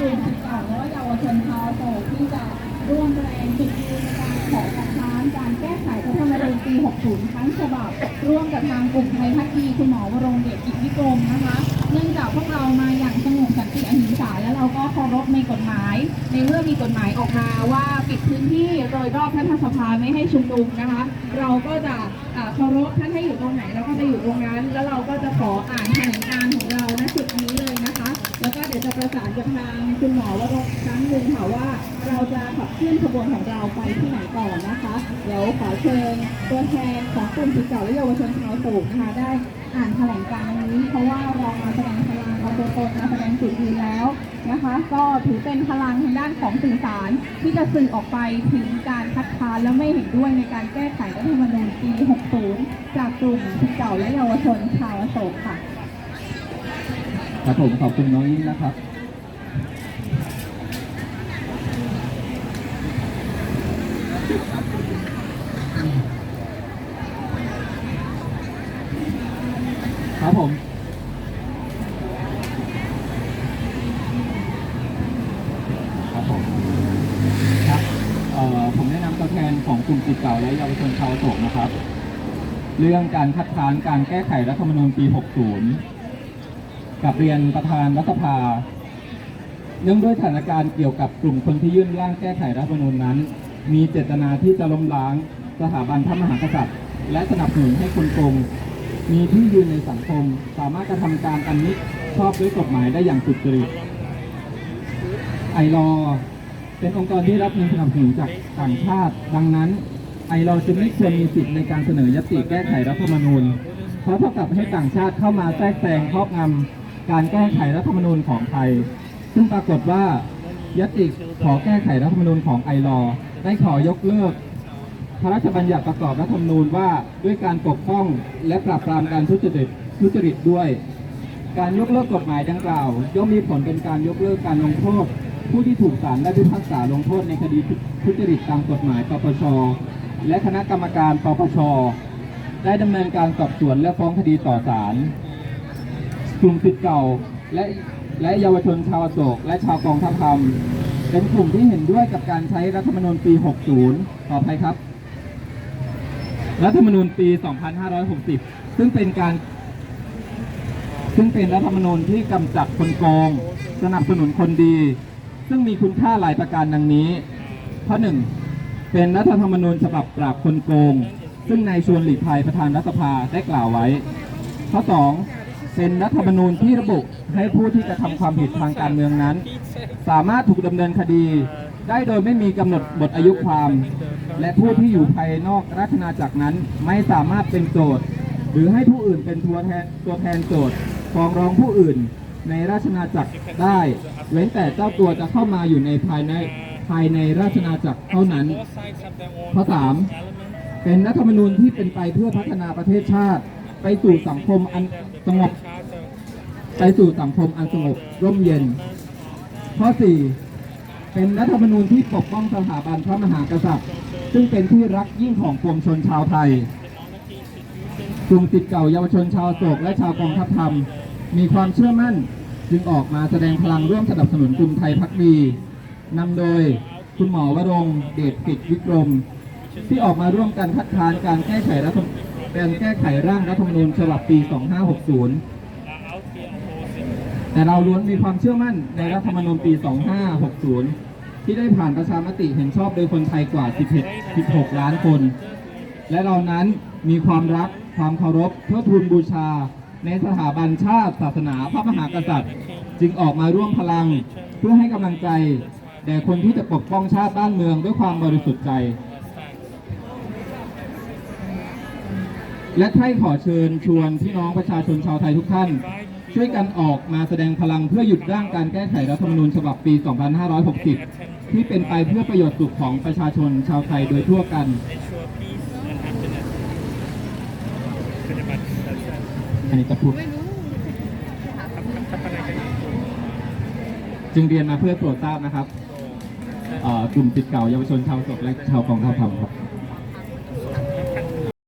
กลุ่มศิษย์เก่าและเยาวชนชาวโศกที่จะร่วมแรงจุดยืนในการขอคัดค้านการแก้ไขรัฐธรรมนูญปี 60 ทั้งฉบับ ร่วมกับทางกลุ่มไทยพักดีคุณหมอวรงเดชกิจวิกรมนะคะ เนื่องจากพวกเรามาอย่างสงบสันติอหิงสาและเราก็เคารพในกฎหมาย ในเมื่อมีกฎหมายออกมาว่าปิดพื้นที่โดยรอบรัฐสภาไม่ให้ชุมนุมนะคะ เราก็จะเคารพท่านให้อยู่ตรงไหนเราก็จะอยู่ตรงนั้น แล้วเราก็จะขออ่านแถลงการของเราณจุดนี้เลยนะคะ แล้วก็เดี๋ยวจะประสานกับทางคุณหมอวรงค์อีกครั้งหนึ่งค่ะว่าเราจะขับเคลื่อนขบวนของเราไปที่ไหนก่อนนะคะ เดี๋ยวขอเชิญตัวแทนของกลุ่มศิษย์เก่าและเยาวชนชาวโศกนะคะได้อ่านแถลงการณ์นี้ เพราะว่าเรามาแสดงพลังเอาตัวตนมาแสดงจุดยืนแล้วนะคะ ก็ถือเป็นพลังทางด้านของสื่อสารที่จะสื่อออกไปถึงการคัดค้านและไม่เห็นด้วยในการแก้ไขรัฐธรรมนูญปี 60 จากกลุ่มศิษย์เก่าและเยาวชนชาวโศกค่ะ ครับผมขอบคุณน้องยิ่งนะครับครับผมครับผมครับเอ่อผมแนะนำตัวแทนของกลุ่มจิตเก่าและเยาวชนชาวโศกนะครับ เรื่องการคัดค้านการแก้ไขรัฐธรรมนูญปี 60 กับเรียนประธานรัฐสภา เนื่องด้วยสถานการณ์เกี่ยวกับกลุ่มคนที่ยื่นร่างแก้ไขรัฐธรรมนูญนั้น มีเจตนาที่จะล้มล้างสถาบันพระมหากษัตริย์ และสนับสนุนให้คนโกงมีที่ยืนในสังคม สามารถกระทำการอันนี้ชอบด้วยกฎหมายได้อย่างสุจริตไอรอเป็นองค์กรที่รับเงินสนับสนุนจากต่างชาติ ดังนั้น ไอรอจึงไม่ควรมีสิทธิ์ในการเสนอยติแก้ไขรัฐธรรมนูญ เพราะเท่ากับให้ต่างชาติเข้ามาแทรกแซงครอบงำ การแก้ไขรัฐธรรมนูญของไทย ซึ่งปรากฏว่ายติขอแก้ไขรัฐธรรมนูญของไอรอได้ขอยกเลิก พระราชบัญญัติประกอบรัฐธรรมนูญว่าด้วยการปกป้องและปราบปรามการทุจริตทุจริตด้วย การยกเลิกกฎหมายดังกล่าว ย่อมมีผลเป็นการยกเลิกการลงโทษ ผู้ที่ถูกศาลได้พิพากษาลงโทษในคดีทุจริตตามกฎหมายปปชและคณะกรรมการปปชได้ดำเนินการสอบสวนและฟ้องคดีต่อศาล กลุ่มสิทธิ์เก่า และและเยาวชนชาวโศก และชาวกองทัพธรรม เป็นกลุ่มที่เห็นด้วยกับการใช้รัฐธรรมนูญปี 60 ต่อไปครับ รัฐธรรมนูญปี 2560 ซึ่งเป็นการ ซึ่งเป็นรัฐธรรมนูญที่กำจัดคนโกง สนับสนุนคนดี ซึ่งมีคุณค่าหลายประการดังนี้ ข้อหนึ่งเป็นรัฐธรรมนูญฉบับปราบคนโกง ซึ่งนายชวนหลีกภัยประธานรัฐสภาได้กล่าวไว้ ข้อสอง เป็นรัฐธรรมนูญที่ระบุให้ผู้ที่กระทำความผิดทางการเมืองนั้น สามารถถูกดำเนินคดี ได้โดยไม่มีกำหนดบทอายุความ และผู้ที่อยู่ภายนอกราชนาจักรนั้นไม่สามารถเป็นโจทย์ หรือให้ผู้อื่นเป็นตัวแทนตัวแทนโจทย์ฟ้องร้องผู้อื่นในราชนาจักรได้ เว้นแต่เจ้าตัวจะเข้ามาอยู่ในภายในภายในราชนาจักรเท่านั้น ข้อสามเป็นรัฐธรรมนูญที่เป็นไปเพื่อพัฒนาประเทศชาติ ไปสู่สังคมอันสงบ ไปสู่สังคมอันสงบร่มเย็น ข้อ 4 เป็นรัฐธรรมนูญที่ปกป้องสถาบันพระมหากษัตริย์ ซึ่งเป็นที่รักยิ่งของปวงชนชาวไทยกลุ่มติดเก่าเยาวชนชาวโศกและชาวกองทัพธรรม มีความเชื่อมั่นจึงออกมาแสดงพลังร่วมสนับสนุนกลุ่มไทยพักดีนำโดยคุณหมอวรงเดชกิจวิกรม ที่ออกมาร่วมกันคัดค้านการแก้ไขรัฐธรรม การแก้ไขร่างรัฐธรรมนูญฉบับปี 2560 แต่เราล้วนมีความเชื่อมั่นในรัฐธรรมนูญปี 2560 ที่ได้ผ่านประชามติเห็นชอบโดยคนไทยกว่า 11 16 ล้านคน และเรานั้นมีความรักความเคารพเพื่อทูลบูชา ในสถาบันชาติ ศาสนาพระมหากษัตริย์ จึงออกมาร่วมพลัง เพื่อให้กำลังใจ แด่คนที่จะปกป้องชาติบ้านเมืองด้วยความบริสุทธิ์ใจ และใครขอเชิญชวนพี่น้องประชาชนชาวไทยทุกท่าน ช่วยกันออกมาแสดงพลังเพื่อหยุดร่างการแก้ไขรัฐธรรมนูญฉบับปี 2560 ที่เป็นไปเพื่อประโยชน์สุขของประชาชนชาวไทยโดยทั่วกันอันนี้จะพูดจึงเรียนมาเพื่อโปรดทราบนะครับกลุ่มติดเก่าเยาวชนชาวศกและชาวกองทัพครับ